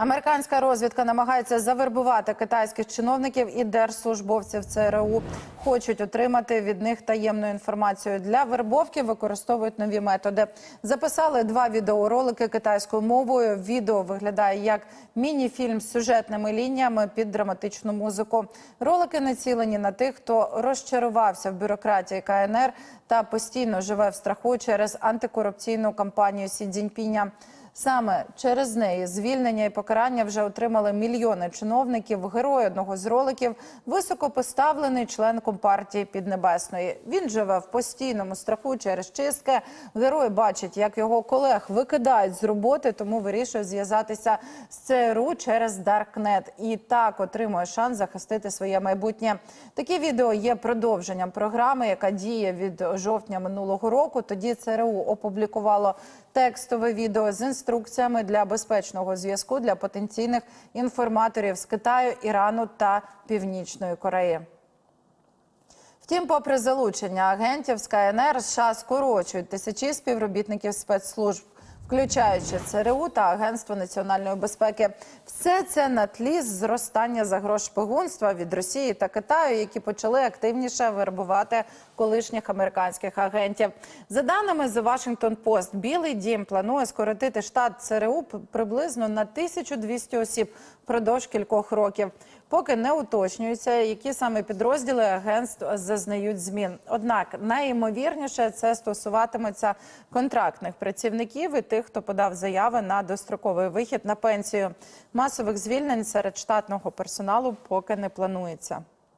Американська розвідка намагається завербувати китайських чиновників і держслужбовців ЦРУ. Хочуть отримати від них таємну інформацію. Для вербовки використовують нові методи. Записали два відеоролики китайською мовою. Відео виглядає як міні-фільм з сюжетними лініями під драматичну музику. Ролики націлені на тих, хто розчарувався в бюрократії КНР та постійно живе в страху через антикорупційну кампанію Сі Цзіньпіня. Саме через неї звільнення і покарання вже отримали мільйони чиновників. Герой одного з роликів високопоставлений член компартії Піднебесної. Він живе в постійному страху через чистки. Герой бачить, як його колег викидають з роботи, тому вирішує зв'язатися з ЦРУ через Даркнет і так отримує шанс захистити своє майбутнє. Такі відео є продовженням програми, яка діє від жовтня минулого року. Тоді ЦРУ опублікувало текстове відео з інструкціями для безпечного зв'язку для потенційних інформаторів з Китаю, Ірану та Північної Кореї. Втім, попри залучення агентів з КНР, США скорочують тисячі співробітників спецслужб, включаючи ЦРУ та Агентство національної безпеки. Все це на тлі зростання загроз шпигунства від Росії та Китаю, які почали активніше вербувати колишніх американських агентів. За даними The Washington Post, Білий Дім планує скоротити штат ЦРУ приблизно на 1200 осіб впродовж кількох років. Поки не уточнюється, які саме підрозділи агентств зазнають змін. Однак найімовірніше це стосуватиметься контрактних працівників і тих, хто подав заяви на достроковий вихід на пенсію. Масових звільнень серед штатного персоналу поки не планується.